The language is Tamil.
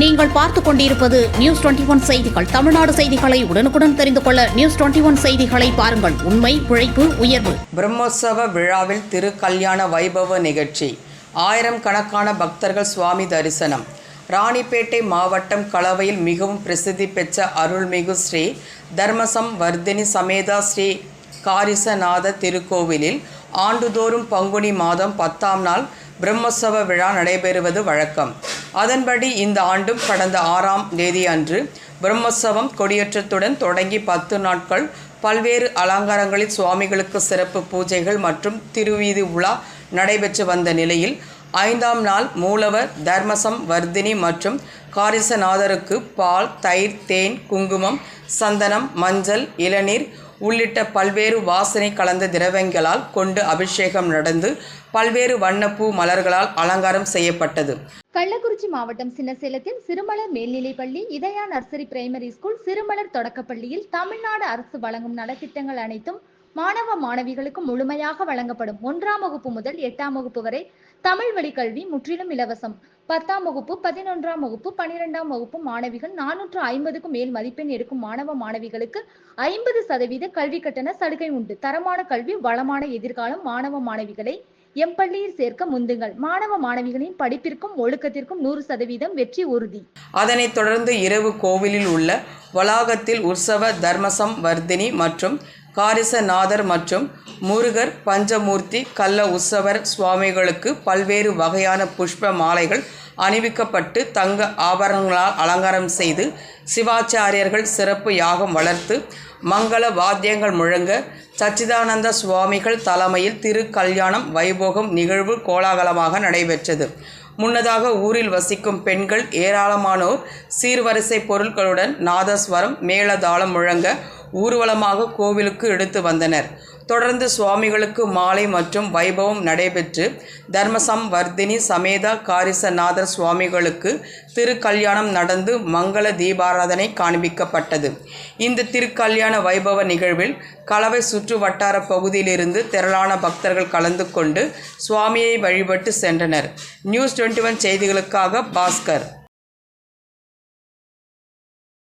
நீங்கள் பார்த்துக் கொண்டிருப்பது நியூஸ் டுவெண்டி ஒன் செய்திகள். தமிழ்நாடு செய்திகளை உடனுக்குடன் தெரிந்து கொள்ள நியூஸ் டுவெண்டி ஒன் செய்திகளை பாருங்கள். உண்மை உழைப்பு உயர்வு. பிரம்மோற்சவ விழாவில் திருக்கல்யாண வைபவ நிகழ்ச்சி. ஆயிரம் கணக்கான பக்தர்கள் சுவாமி தரிசனம். ராணிப்பேட்டை மாவட்டம் கலவையில் மிகவும் பிரசித்தி பெற்ற அருள்மிகு ஸ்ரீ தர்மசம் வர்தினி சமேதா ஸ்ரீ காரிசநாத திருக்கோவிலில் ஆண்டுதோறும் பங்குனி மாதம் பத்தாம் நாள் பிரம்மோற்சவ விழா நடைபெறுவது வழக்கம். அதன்படி இந்த ஆண்டும் கடந்த ஆறாம் தேதி அன்று பிரம்மோற்சவம் கொடியேற்றத்துடன் தொடங்கி பத்து நாட்கள். பல்வேறு அலங்காரங்களில் சுவாமிகளுக்கு சிறப்பு பூஜைகள் மற்றும் திருவீதி உலா நடைபெற்று வந்த நிலையில் ஐந்தாம் நாள் மூலவர் தர்மசம் வர்தினி மற்றும் காரிசநாதருக்கு பால் தயிர் தேன் குங்குமம் சந்தனம் மஞ்சள் இளநீர் உள்ளிட்ட பல்வேறு வாசனை கலந்த திரவங்களால் கொண்டு அபிஷேகம் நடந்து பல்வேறு வண்ணப்பூ மலர்களால் அலங்காரம் செய்யப்பட்டது. கள்ளக்குறிச்சி மாவட்டம் சின்னசேலத்தில் சிறுமலர் மேல்நிலைப்பள்ளி Idhaya nursery primary school Sirumalar தொடக்கப்பள்ளியில் தமிழ்நாடு அரசு வழங்கும் நலத்திட்டங்கள் அனைத்தும் மாணவ மாணவிகளுக்கு முழுமையாக வழங்கப்படும் ஒன்றாம் வகுப்பு முதல் எட்டாம் வகுப்பு வரை தமிழ் வழி கல்வி முற்றிலும் இலவசம். பத்தாம் வகுப்பு பதினொன்றாம் வகுப்பு பனிரெண்டாம் வகுப்பு மாணவிகள் நானூற்று ஐம்பதுக்கும் மேல் மதிப்பெண் எடுக்கும் மாணவ மாணவிகளுக்கு ஐம்பது சதவீத கல்வி கட்டண சலுகை உண்டு. தரமான கல்வி வளமான எதிர்காலம் மாணவ மாணவிகளை எம் பள்ளியில் சேர்க்க முந்துங்கள். மாணவ மாணவிகளின் படிப்பிற்கும் ஒழுக்கத்திற்கும் நூறு சதவீதம் வெற்றி உறுதி. அதனைத் தொடர்ந்து இரவு கோவிலில் உள்ள வளாகத்தில் உற்சவ தர்மசம் வர்தினி மற்றும் காரிசநாதர் மற்றும் முருகர் பஞ்சமூர்த்தி கள்ள உற்சவர் சுவாமிகளுக்கு பல்வேறு வகையான புஷ்ப மாலைகள் அணிவிக்கப்பட்டு தங்க ஆபரணங்களால் அலங்காரம் செய்து சிவாச்சாரியர்கள் சிறப்பு யாகம் வளர்த்து மங்கள வாத்தியங்கள் முழங்க சச்சிதானந்த சுவாமிகள் தலைமையில் திரு கல்யாணம் வைபோகம் நிகழ்வு கோலாகலமாக நடைபெற்றது. முன்னதாக ஊரில் வசிக்கும் பெண்கள் ஏராளமானோர் சீர்வரிசை பொருட்களுடன் நாதஸ்வரம் மேளதாளம் முழங்க ஊர்வலமாக கோவிலுக்கு எடுத்து வந்தனர். தொடர்ந்து சுவாமிகளுக்கு மாலை மற்றும் வைபவம் நடைபெற்று தர்மசம் வர்தினி சமேதா காரிசநாதர் சுவாமிகளுக்கு திருக்கல்யாணம் நடந்து மங்கள தீபாராதனை காண்பிக்கப்பட்டது. இந்த திருக்கல்யாண வைபவ நிகழ்வில் கலவை சுற்று வட்டார பகுதியிலிருந்து திரளான பக்தர்கள் கலந்து கொண்டு சுவாமியை வழிபட்டு சென்றனர். நியூஸ் டுவெண்ட்டி ஒன் செய்திகளுக்காக பாஸ்கர்.